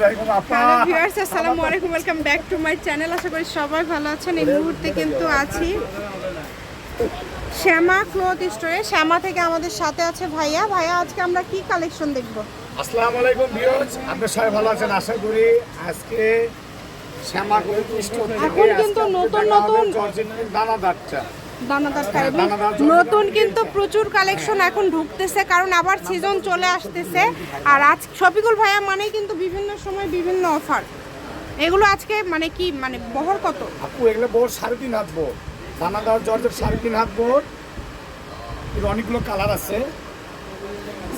Hello viewers আসসালামু আলাইকুম welcome back to my channel আশা করি সবাই ভালো আছেন। এই মুহূর্তে কিন্তু আছি শ্যামা ক্লথ স্টোরে শ্যামা থেকে আমাদের সাথে আছে ভাইয়া। ভাইয়া আজকে আমরা কি কালেকশন দেখব? আসসালামু আলাইকুম ভিউয়ার্স আপনারা সবাই ভালো আছেন? আশা করি আজকে শ্যামা করে স্টোর এখন কিন্তু নতুন নতুন- দানাদার টাইপ দানাদার জন্য- নতুন কিন্তু প্রচুর কালেকশন এখন ঢুকতেছে কারণ আবার সিজন চলে আসতেছে। আর আজ শফিকুল ভাইয়া মানে কিন্তু বিভিন্ন সময় বিভিন্ন অফার এগুলো আজকে মানে কি মানে বহর কত? আপু এগুলো বোর সাড়ে তিন হাত বোর দানাদার জর্জের সাড়ে তিন হাত বোর এর অনেকগুলো কালার আছে।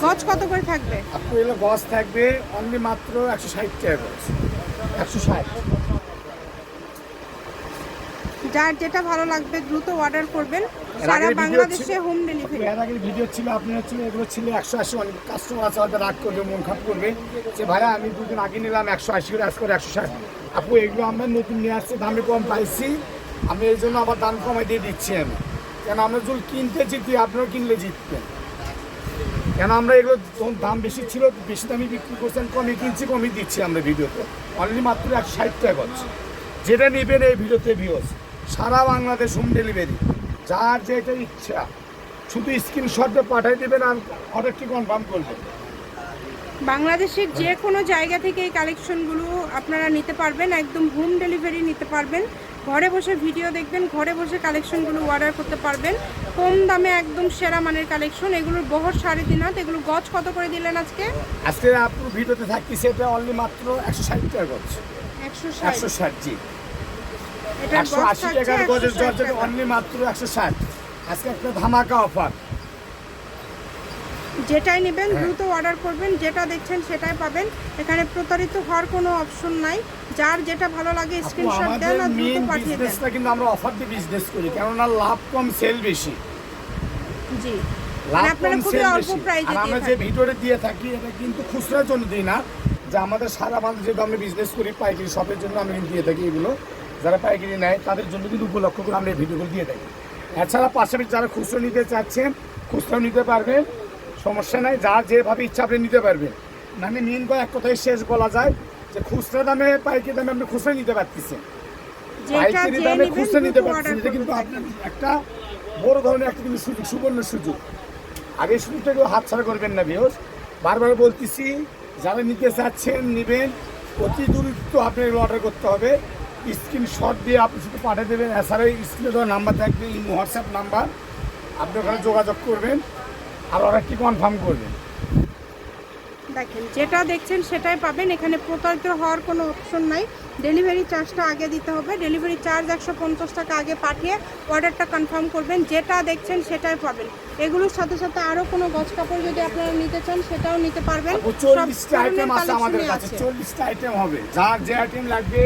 গজ কত করে থাকবে? আপু এগুলো গজ থাকবে অনলি মাত্র একশো ষাট টাকা গছ একশো ষাট। যার যেটা ভালো লাগবে দ্রুত অর্ডার করবেন। সারা আগের বাংলাদেশে হোম ডেলিভারি এর আগে ভিডিও ছিল আপনার ছিল এগুলো ছিল একশো আশি অনেক কাস্টমার আছে হয়তো রাগ করবে মন খারাপ করবে। যে ভাইয়া আমি দুদিন আগে নিলাম একশো আশি করে আজ করে একশো ষাট। আপু এগুলো আমরা নতুন নিয়ে আসছি দামে কম পাইছি। আমি এই জন্য আবার দাম কমাই দিয়ে দিচ্ছি আমি। কেন আমরা যদি কিনতে জিতি আপনারা কিনলে জিতবেন। কেন আমরা এগুলো যখন দাম বেশি ছিল বেশি দামে বিক্রি করছেন কমে কিনছি কমই দিচ্ছি আমরা ভিডিওতে অনলি মাত্র একশো ষাট টাকা করছি। যেটা নেবেন এই ভিডিওতে ভিউস সারা বাংলাদেশ হোম ডেলিভারি। যার যেটা ইচ্ছা শুধু স্ক্রিনশটটা পাঠিয়ে দেবেন আর অর্ডারটি কনফার্ম করবেন বাংলাদেশের যে কোনো জায়গা থেকে এই কালেকশনগুলো আপনারা নিতে পারবেন একদম হোম ডেলিভারি নিতে পারবেন। ঘরে বসে ভিডিও দেখবেন ঘরে বসে কালেকশনগুলো অর্ডার করতে পারবেন। কম দামে একদম সেরা মানের কালেকশন এগুলোর বহর সাড়ে তিন হাত এগুলো গজ কত করে দিলেন আজকে? আজকে আপনার ভিডিওতে থাকতেছে এটা অনলি মাত্র একশো ষাট টাকা করছে একশো একশো ষাট জি। একশো আশি টাকার গজের জর্জেট অনলি মাত্র একশো ষাট। আজকে একটা ধামাকা অফার। যেটাই নেবেন হ্যাঁ। দ্রুত অর্ডার করবেন যেটা দেখছেন সেটাই পাবেন। এখানে প্রতারিত হওয়ার কোনো অপশন নাই। যার যেটা ভালো লাগে স্ক্রিনশট দেন আর দ্রুত পাঠিয়ে দেন। কিন্তু আমরা অফার দিয়ে বিজনেস করি কেননা লাভ কম সেল বেশি। জি। লাভ মানে আপনারা খুবই অল্প আমরা যে। ভিডিওটা দিয়ে থাকি এটা কিন্তু খুচরার জন্য দিই না। যে আমাদের সারা বাংলাদেশ যেহেতু আমরা বিজনেস করি পাইকারি শপের জন্য আমি দিয়ে থাকি এগুলো। যারা পাইকারি নেয় তাদের জন্য কিন্তু উপলক্ষ করে আমরা এই ভিডিওগুলো দিয়ে থাকি। এছাড়া পাশাপাশি যারা খুচরো নিতে চাচ্ছেন খুচরাও নিতে পারবেন। সমস্যা নাই যার যেভাবে ইচ্ছা আপনি নিতে পারবেন। মানে মেন করে এক কথায় শেষ বলা যায় যে খুচরা দামে পাইকারি দামে আপনি খুচরা নিতে পারতেছেন। পাইকারি দামে খুচরা নিতে অর্ডার এটা কিন্তু আপনার একটা বড় ধরনের একটা কিন্তু সুযোগ সুবর্ণ সুযোগ। আগে সুযোগটা কেউ হাতছাড়া করবেন না বিহস বারবার বলতেছি যারা নিতে চাচ্ছেন নেবেন অতি দ্রুত আপনি অর্ডার করতে হবে। স্ক্রিনশট দিয়ে আপনি শুধু পাঠিয়ে দেবেন এছাড়া স্ক্রিনে দেওয়া নাম্বার থাকবে এই হোয়াটসঅ্যাপ নাম্বার আপনি ওখানে যোগাযোগ করবেন আর অর্ডারটি কনফার্ম করবেন দেখেন যেটা দেখছেন সেটাই পাবেন। এখানে প্রতারিত হওয়ার কোনো অপশন নাই। ডেলিভারি চার্জটা আগে দিতে হবে। ডেলিভারি চার্জ একশো পঞ্চাশ টাকা আগে পাঠিয়ে অর্ডারটা কনফার্ম করবেন। যেটা দেখছেন সেটাই পাবেন। এগুলোর সাথে সাথে আরও কোনো গজ কাপড় যদি আপনারা নিতে চান সেটাও নিতে পারবেন। চল্লিশটা আইটেম আছে আমাদের কাছে। চল্লিশটা আইটেম হবে। যার যে আইটেম লাগবে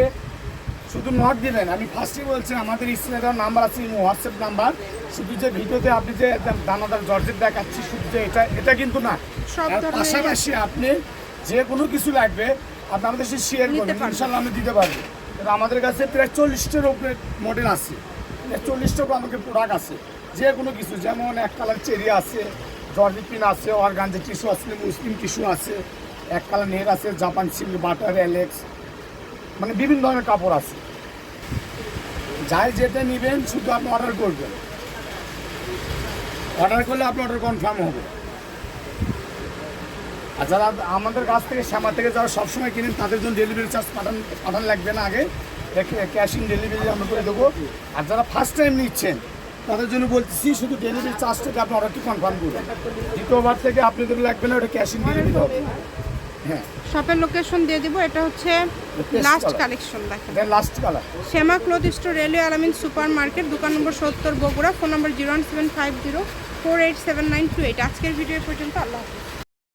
শুধু নট দিবেন আমি ফার্স্টে বলছি আমাদের স্ক্রিনে দেওয়ার নাম্বার আছে হোয়াটসঅ্যাপ নাম্বার শুধু যে ভিডিওতে আপনি যে দানাদার জর্জেট দেখাচ্ছি শুধু যে এটা এটা কিন্তু না। পাশাপাশি আপনি যে কোনো কিছু লাগবে আপনি আমাদের সাথে শেয়ার করবেন। ইনশাল্লাহ আমি দিতে পারব। আমাদের কাছে প্রায় চল্লিশটার উপরে মডেল আছে। চল্লিশটা আমাদের প্রোডাক্ট আছে। যে কোনো কিছু যেমন এক কালার চেরি আছে জর্জি পিন আছে অর্গানজে টিস্যু আছে মুসলিম টিস্যু আছে এক কালার নেট আছে জাপান সিল্ক বাটার অ্যালেক্স মানে বিভিন্ন ধরনের কাপড় আছে। যাই যেটা নেবেন, শুধু আপনি অর্ডার করবেন। অর্ডার করলে আপনি অর্ডার কনফার্ম হবে। আর যারা আমাদের কাছ থেকে শ্যামা থেকে যারা সবসময় কিনেন, তাদের জন্য ডেলিভারি চার্জ পাঠান পাঠান লাগবে না আগে। ক্যাশ ইন ডেলিভারি আমরা করে দেবো। আর যারা ফার্স্ট টাইম নিচ্ছেন, তাদের জন্য বলতেছি, শুধু ডেলিভারি চার্জ থেকে আপনি অর্ডারটি কনফার্ম করবেন। দ্বিতীয়বার থেকে আপনাদের লাগবে না, ওটা ক্যাশ ইন ডেলিভারি হবে। হ্যাঁ। শপের লোকেশন দিয়ে দিব, এটা হচ্ছে লাস্ট কালেকশন দেখেন। Last colour Shyama cloth store railway Alamin super market দোকান নম্বর সত্তর Bogura phone number zero one seven five zero four eight seven nine two eight. আজকের ভিডিও পর্যন্ত আল্লাহ হাফিজ।